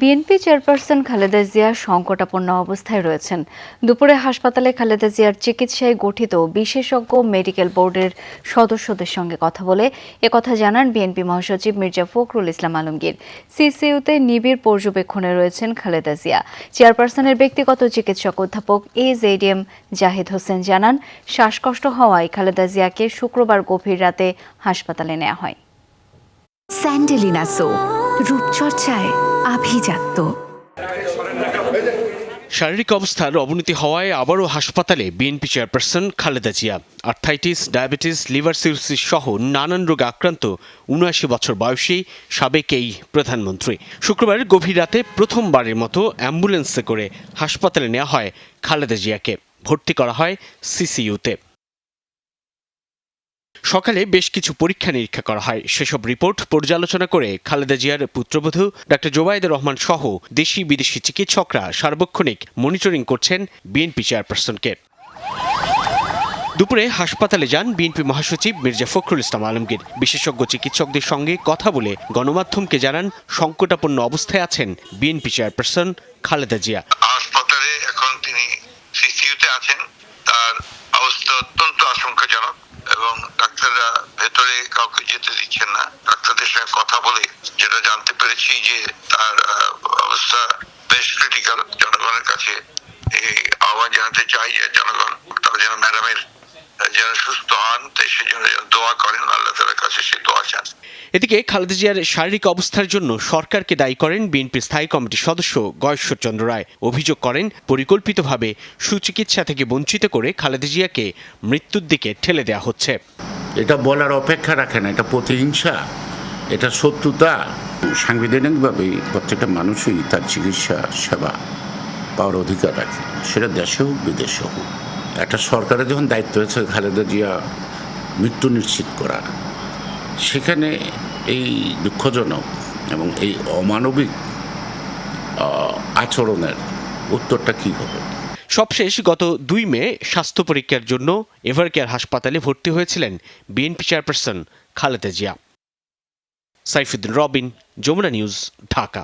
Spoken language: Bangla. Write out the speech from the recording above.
বিএনপি চেয়ারপারসন খালেদা জিয়া সংকটাপন্ন অবস্থায় রয়েছেন। দুপুরে হাসপাতালে খালেদা জিয়ার চিকিৎসায় গঠিত বিশেষজ্ঞ মেডিকেল বোর্ডের সদস্যদের সঙ্গে কথা বলে একথা জানান বিএনপি মহাসচিব মির্জা ফখরুল ইসলাম আলমগীর। সিসিইউতে নিবিড় পর্যবেক্ষণে রয়েছেন খালেদা জিয়া। চেয়ারপারসনের ব্যক্তিগত চিকিৎসক অধ্যাপক এ জেডিএম জাহিদ হোসেন জানান, শ্বাসকষ্ট হওয়ায় খালেদা জিয়াকে শুক্রবার গভীর রাতে হাসপাতালে নেওয়া হয়। স্যান্ডেলিনা সো রূপচর্চায়। আভিজাত্য। শারীরিক অবস্থার অবনতি হওয়ায় আবারও হাসপাতালে BNP chairperson Khaleda Zia. Arthritis, diabetes, liver cirrhosis সহ নানান রোগে আক্রান্ত উনআশি বছর বয়সী সাবেক এই প্রধানমন্ত্রী। শুক্রবার গভীর রাতে প্রথমবারের মতো অ্যাম্বুলেন্সে করে হাসপাতালে নেওয়া হয় খালেদা জিয়াকে। ভর্তি করা হয় সিসিইউতে। সকালে বেশ কিছু পরীক্ষা নিরীক্ষা করা হয়। সেসব রিপোর্ট পর্যালোচনা করে খালেদা জিয়ার পুত্রবধূ ডাক্তার জোবায়দুর রহমান সহ দেশি বিদেশি চিকিৎসকরা সার্বক্ষণিক মনিটরিং করছেন বিএনপি চেয়ারপারসনকে। দুপুরে হাসপাতালে যান বিএনপি মহাসচিব মির্জা ফখরুল ইসলাম আলমগীর। বিশেষজ্ঞ চিকিৎসকদের সঙ্গে কথা বলে গণমাধ্যমকে জানান সংকটাপন্ন অবস্থায় আছেন বিএনপি চেয়ারপারসন খালেদা জিয়া। হাসপাতালে এখন তিনি আছেন। তার অবস্থা অত্যন্ত আশঙ্কাজনক এবং ডাক্তাররা ভেতরে কাউকে যেতে দিচ্ছেন না। ডাক্তারদের সঙ্গে কথা বলে যেটা জানতে পেরেছি যে তার অবস্থা বেশ ক্রিটিক্যাল জনগণের কাছে। এই আহ্বান জানাতে চাই যে জনগণ, তারা যেন ম্যাডামের এদিকে খালেদা জিয়ার শারীরিক অবস্থার জন্য সরকারকে দায়ী করেন বিএনপির স্থায়ী কমিটির সদস্য গয়েশ্বরচন্দ্র রায়। অভিযোগ করেন, পরিকল্পিতভাবে সুচিকিৎসা থেকে বঞ্চিত করে খালেদা জিয়াকে মৃত্যুর দিকে ঠেলে দেওয়া হচ্ছে। এটা বলার অপেক্ষা রাখে না, এটা প্রতিহিংসা, এটা শত্রুতা। সাংবিধানিকভাবে প্রত্যেকটা মানুষই তার চিকিৎসা, সেবা পাওয়ার অধিকার রাখে। সেটা দেশে হোক, বিদেশে হোক। একটা সরকারের যখন দায়িত্ব হয়েছে খালেদা জিয়া মৃত্যু নিশ্চিত করা সেখানে এই দুঃখজনক এবং এই অমানবিক আচরণের উত্তরটা কী হবে? সবশেষ গত দুই মে স্বাস্থ্য পরীক্ষার জন্য এভারকেয়ার হাসপাতালে ভর্তি হয়েছিলেন BNP chairperson Khaleda Zia. Saifuddin Robin, Jamuna news, Dhaka.